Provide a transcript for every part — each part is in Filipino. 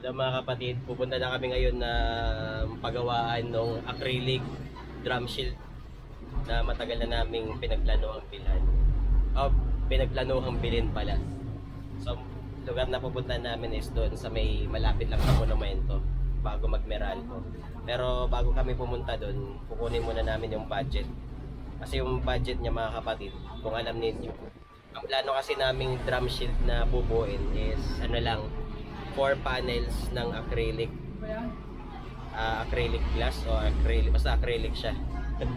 Hello mga kapatid, pupunta na kami ngayon na pagawaan ng acrylic drum shield na matagal na naming pinagplano ang bilhan. Oh, pinagplano ang bilhin pala. So, lugar na pupunta namin is doon sa may malapit lang sa monumento bago mag-Meralco. Pero bago kami pumunta doon, kukunin muna namin yung budget. Kasi yung budget niya mga kapatid, kung alam ninyo, ang plano kasi naming drum shield na bubuin is ano lang, four panels ng acrylic ah, acrylic glass o acrylic basta acrylic siya.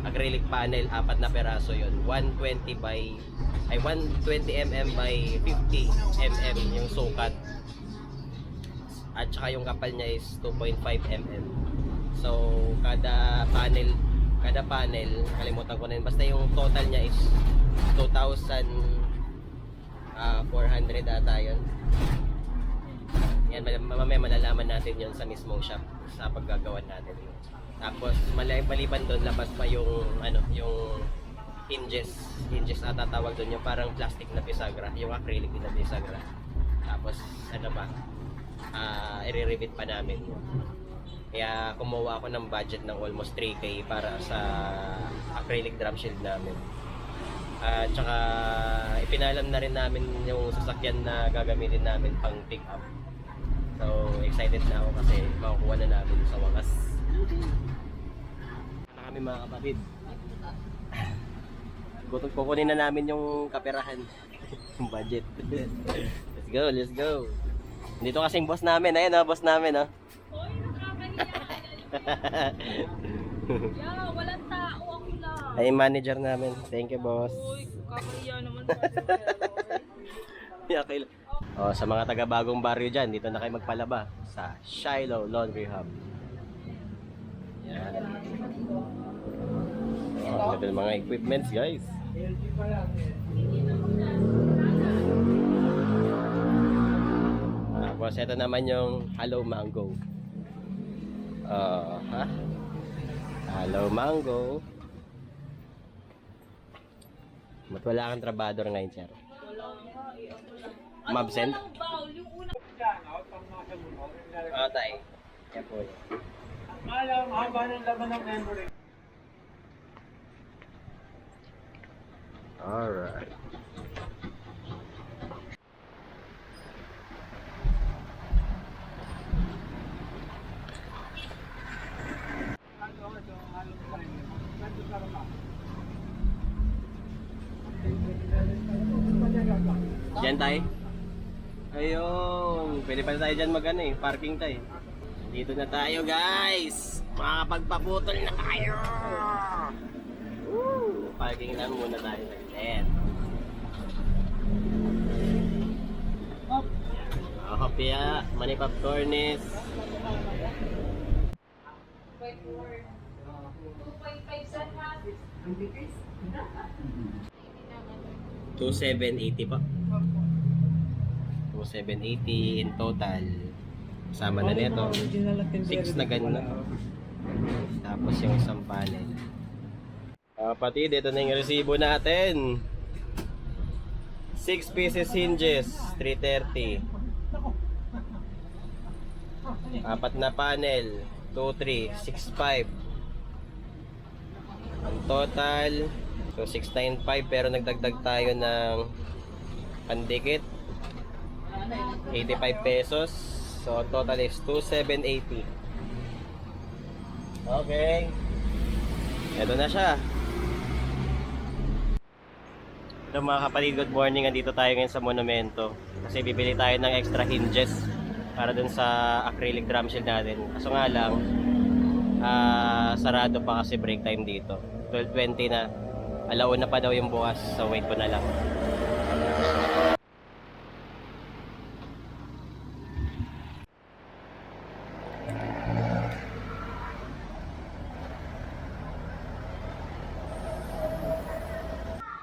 Acrylic panel apat na peraso yon 120 by ay 120 mm by 50 mm yung sukat. At saka yung kapal niya is 2.5 mm so kada panel kada panel kalimutan ko na yun basta yung total niya is 2,000 ah, 400 ata yun yan, mamaya malalaman natin yon sa mismong shop sa paggagawa natin. Tapos maliban doon labas pa yung ano, yung hinges. Hinges ata tawag doon yung parang plastic na bisagra, yung acrylic na bisagra. Tapos ano ba? Ah, i-revet pa namin. Kaya kumuha ako ng budget ng almost 3k para sa acrylic drum shield namin. At saka ipinalam na rin namin yung sasakyan na gagamitin namin pang pick up. So, excited na ako kasi makukuha na namin sa wakas. Na kami mga kapatid. Kukunin kukunin na namin yung kaperahan. yung budget. let's go, let's go. Dito kasing boss namin. Ayan oh, boss namin oh. Hoy, yeah, walang tao ako lang. Ay, manager namin. Thank you, boss. Uy, kakahiya naman sa Oh, sa mga taga-bagong baryo dyan, dito na kayo magpalaba sa Shiloh Laundry Hub. Yan. Oh, ito yung mga equipments, guys. Tapos ito naman yung Hello Mango. Ah, ha? Hello Mango. Ba't wala kang trabador ngayon, sir? Wala nga eh. Ano lang. Mabsent? Ano una. Oo, tay. Yan po. yun. Alam, haba ng laman ng memory. Alright. Diyan tayo. Ayun. Pwede pa tayo dyan mag ano eh. Parking tayo. Dito na tayo guys. Makakapagpaputol na tayo. Woo! Parking lang muna tayo. Ayan. Hop. Hop ya. Manipap cornice. 2.5 sa ha. 2780 pa. 2780 in total. Kasama na nito. 6 na ganun. Tapos yung isang panel. Kapatid, ito na yung resibo natin. 6 pieces hinges, 330. Apat na panel, 2, 3, 6, 5. Ang total, so 695 pero nagdagdag tayo ng pandikit. 85 pesos. So total is 2780. Okay. Ito na siya. Hello mga kapatid, good morning. Andito tayo ngayon sa monumento. Kasi bibili tayo ng extra hinges para dun sa acrylic drum shield natin. Kaso nga lang, ah, sarado pa kasi break time dito. 12.20 na. Alauna pa daw yung bukas. So wait ko na lang.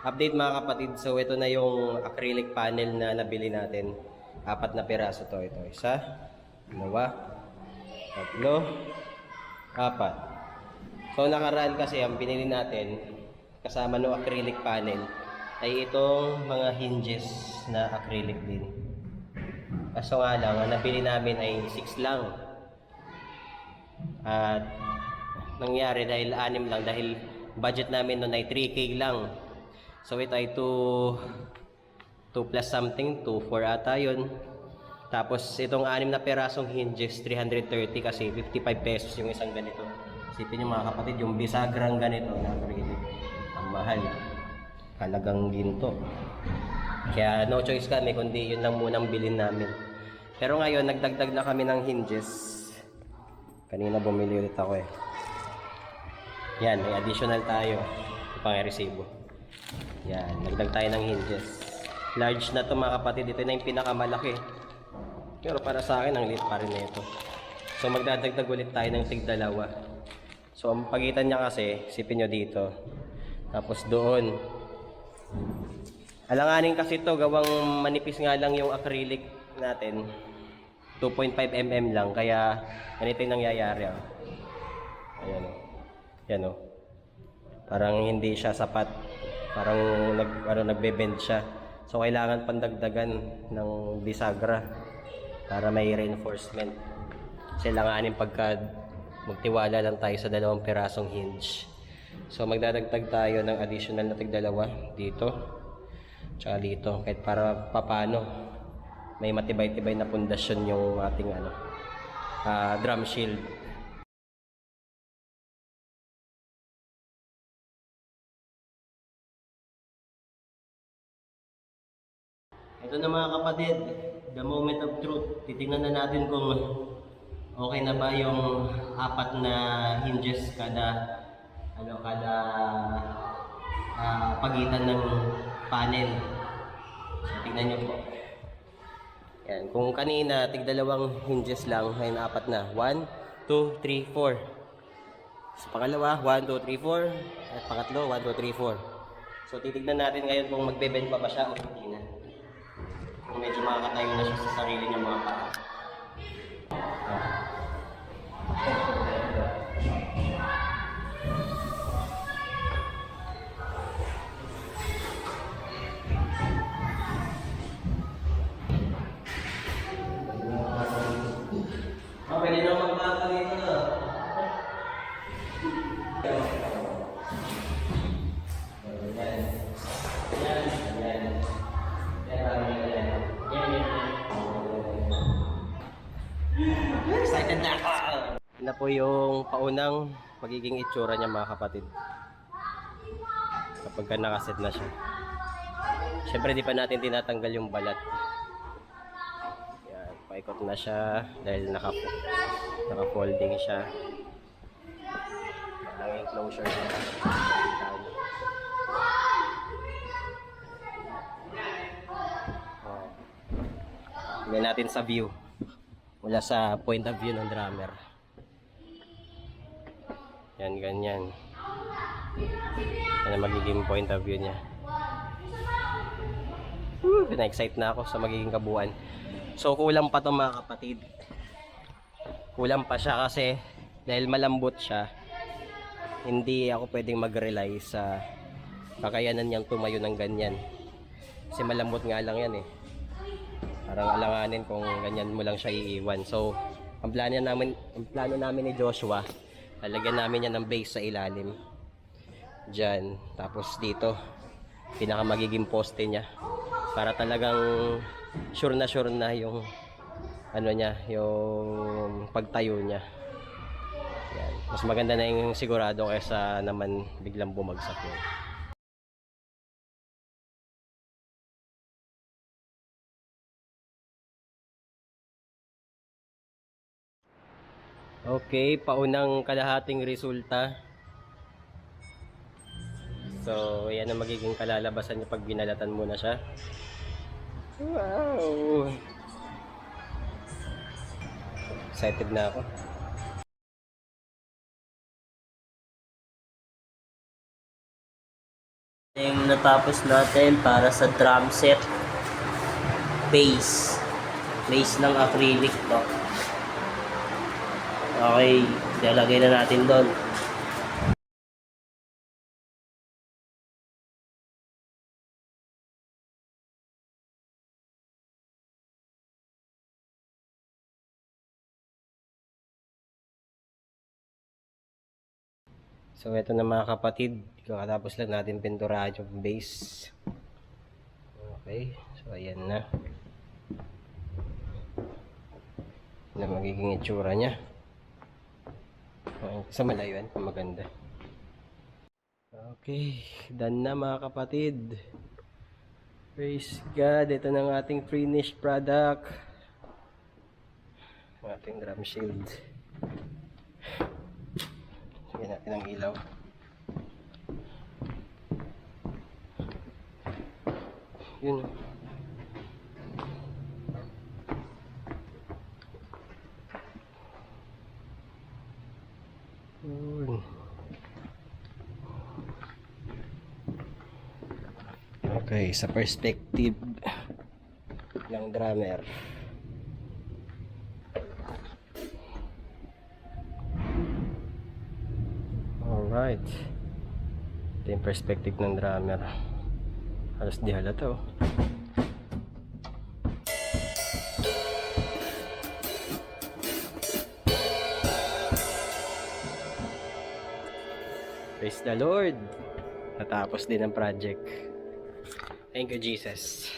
Update mga kapatid, so ito na yung acrylic panel na nabili natin. Apat na piraso to. Ito, isa, dalawa, tatlo, apat. So nakaraan kasi ang binili natin kasama ng acrylic panel ay itong mga hinges na acrylic din. Kaso nga lang, ang nabili namin ay 6 lang. At nangyari dahil anim lang dahil budget namin noon ay 3k lang. So ito ay 2 2 plus something, 2 4 ata yun. Tapos itong anim na perasong hinges, 330 kasi 55 pesos yung isang ganito. Isipin nyo mga kapatid, yung bisagrang ganito na acrylic. Ang mahal. Halagang ginto. Kaya no choice kami kundi yun lang munang bilhin namin. Pero ngayon, nagdagdag na kami ng hinges. Kanina bumili ulit ako eh. Yan, may additional tayo. Ito pang resibo. Yan, nagdag tayo ng hinges. Large na to mga kapatid. Ito na yung pinakamalaki. Pero para sa akin, ang liit pa rin na ito. So magdadagdag ulit tayo ng tig dalawa. So ang pagitan niya kasi, sipin nyo dito. Tapos doon. Alanganin kasi to gawang manipis nga lang yung acrylic natin. 2.5 mm lang, kaya ganito yung nangyayari. Ah. Ayan o. Yan o. Parang hindi siya sapat. Parang nag, ano, nagbe-bend siya. So kailangan pandagdagan ng bisagra para may reinforcement. Kasi langanin pagka magtiwala lang tayo sa dalawang pirasong hinge. So magdadagdag tayo ng additional na tigdalawa dito. Tsaka dito. Kahit para papano may matibay-tibay na pundasyon yung ating ano, ah, drum shield. Ito na mga kapatid, the moment of truth. Titingnan na natin kung okay na ba yung apat na hinges kada ano kada ah, pagitan ng panel. So tingnan niyo po. Yan, kung kanina tigdalawang hinges lang, ngayon apat na. 1 2 3 4. Sa pangalawa, 1 2 3 4. At pangatlo, 1 2 3 4. So titignan natin ngayon kung magbe-bend pa ba siya o hindi na. Medyo makakatayo na siya sa sarili niya mga paa. Po yung paunang magiging itsura niya mga kapatid. Kapag ka nakaset na siya. Siyempre di pa natin tinatanggal yung balat. Yan, paikot na siya dahil naka naka-folding siya. Yan lang yung closure niya. Oh. Tingnan natin sa view. Mula sa point of view ng drummer. Yan, ganyan. Yan ang magiging point of view niya. Woo, na-excite na ako sa magiging kabuuan. So, kulang pa to mga kapatid. Kulang pa siya kasi dahil malambot siya, hindi ako pwedeng mag-rely sa kakayanan niyang tumayo ng ganyan. Kasi malambot nga lang yan eh. Parang alanganin kung ganyan mo lang siya iiwan. So, ang plano namin, ang plano namin ni Joshua, lalagyan namin yan ng base sa ilalim. Diyan. Tapos dito, pinaka magiging poste niya. Para talagang sure na sure na yung ano niya, yung pagtayo niya. Yan. Mas maganda na yung sigurado kaysa naman biglang bumagsak yun. Okay, paunang kalahating resulta. So, yan ang magiging kalalabasan niya pag binalatan mo na siya. Wow! Excited na ako. Yung natapos natin para sa drum set base. Base ng acrylic to. Okay, lalagay na natin doon. So ito na mga kapatid, kakatapos lang natin pinturahan yung base. Okay, so ayan na. Na magiging itsura niya. Okay, sa malayo yan, maganda. Okay, done na mga kapatid. Praise God, ito na ang ating finished product. Ang ating drum shield. Lagyan natin ang ilaw. Yun. Yun. Okay, sa perspective ng drummer. Alright. Ito yung perspective ng drummer. Halos di halata oh. Praise the Lord! Natapos din ang project. Thank you, Jesus.